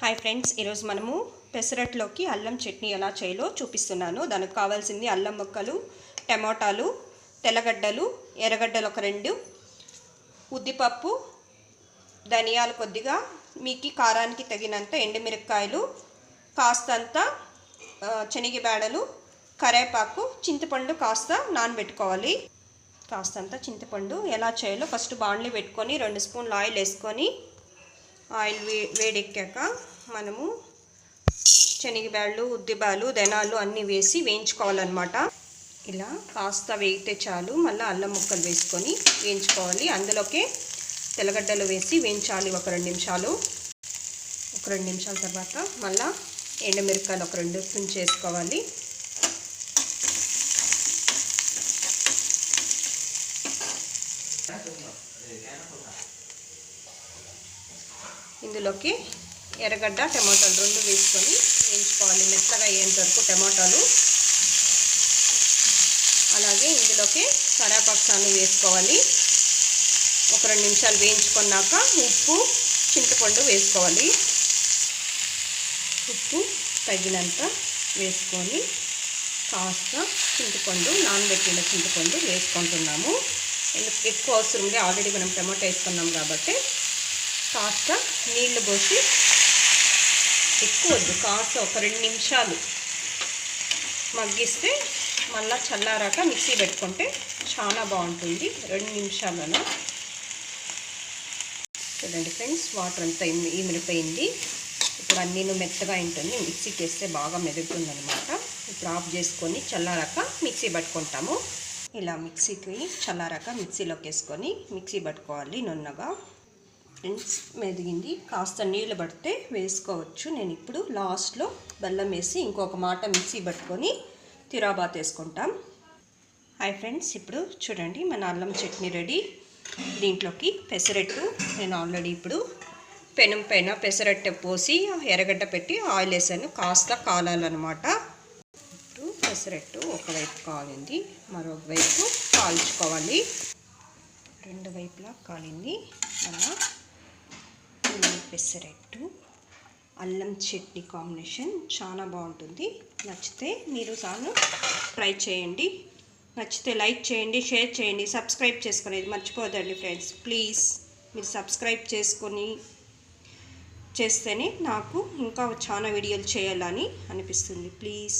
Hi friends ఈరోజు మనము పెసరట్లోకి అల్లం చట్నీ ఎలా చేయాలో చూపిస్తున్నాను. దానికి కావాల్సింది అల్లం ముక్కలు టమాటాలు తెల్లగడ్డలు ఎర్రగడ్డలు ఒక రెండు ఉద్దిపప్పు ధనియాలు కొద్దిగా మీకు కారానికి తగినంత ఎండుమిరపకాయలు కాస్తంత ఆ, శనగబేడలు కరేపాకు చింతపండు కాస్త నానబెట్టుకోవాలి. కాస్తంత చింతపండు ఎలా చేయాలో ఫస్ట్ బాండ్లు పెట్టుకొని రెండు స్పూన్లు ఆయిల్ వేసుకొని ఆయిల్ వే వేడెక్కాక మనము శనగబ్యాళ్ళు ఉద్దిబాలు ధనాలు అన్నీ వేసి వేయించుకోవాలన్నమాట. ఇలా కాస్త వేగితే చాలు. మళ్ళీ అల్లం ముక్కలు వేసుకొని వేయించుకోవాలి. అందులోకే తెల్లగడ్డలు వేసి వేయించాలి ఒక రెండు నిమిషాలు. ఒక రెండు నిమిషాల తర్వాత మళ్ళీ ఎండమిరకాయలు ఒక రెండు చేసుకోవాలి. ఇందులోకి ఎర్రగడ్డ టమాటాలు రెండు వేసుకొని వేయించుకోవాలి. మెత్తగా అయ్యేంత వరకు టమాటాలు. అలాగే ఇందులోకి కరాపక్షాన్ని వేసుకోవాలి. ఒక రెండు నిమిషాలు వేయించుకున్నాక ఉప్పు చింతపండు వేసుకోవాలి. ఉప్పు తగినంత వేసుకొని కాస్త చింతపండు నానబెట్టిన చింతపండు వేసుకుంటున్నాము. ఎందుకు? ఎక్కువ అవసరం ఉంది ఆల్రెడీ మనం టమాటా వేసుకున్నాం కాబట్టి కాస్త నీళ్ళు పోసి ఎక్కువ వద్దు కాస్త ఒక రెండు నిమిషాలు మగ్గిస్తే మళ్ళీ చల్లారాక మిక్సీ పెట్టుకుంటే చాలా బాగుంటుంది. రెండు నిమిషాలలో. చూడండి ఫ్రెండ్స్ వాటర్ అంతా ఇమి- ఇమిడిపోయింది. ఇప్పుడు అన్నీ మెత్తగా ఉంటుంది. మిక్సీకి వేస్తే బాగా మెదుగుతుంది అనమాట ఇప్పుడు ఆఫ్ చేసుకొని చల్లారాక మిక్సీ పట్టుకుంటాము. ఇలా మిక్సీకి చల్లారాక మిక్సీలోకి వేసుకొని మిక్సీ పట్టుకోవాలి నున్నగా. ఫ్రెండ్స్ మెదిగింది. కాస్త నీళ్ళు పడితే వేసుకోవచ్చు. నేను ఇప్పుడు లాస్ట్లో బెల్లం వేసి ఇంకొక మాట మిక్సీ పట్టుకొని తిరాబాత్ వేసుకుంటాం. హాయ్ ఫ్రెండ్స్ ఇప్పుడు చూడండి మన అల్లం చట్నీ రెడీ. దీంట్లోకి పెసరట్టు నేను ఆల్రెడీ ఇప్పుడు పెనం పైన పెసరట్టు పోసి ఎర్రగడ్డ పెట్టి ఆయిల్ వేసాను. కాస్త కాలాలన్నమాట. ఇప్పుడు పెసరట్టు ఒకవైపు కాలింది మరొక వైపు కాల్చుకోవాలి. రెండు వైపులా కాలింది మన పెసరెట్టు అల్లం చట్నీ కాంబినేషన్ చాలా బాగుంటుంది. నచ్చితే మీరు సాను ట్రై చేయండి. నచ్చితే లైక్ చేయండి షేర్ చేయండి సబ్స్క్రైబ్ చేసుకునేది మర్చిపోదండి ఫ్రెండ్స్. ప్లీజ్ మీరు సబ్స్క్రైబ్ చేసుకొని చేస్తేనే నాకు ఇంకా చాలా వీడియోలు చేయాలని అనిపిస్తుంది. ప్లీజ్.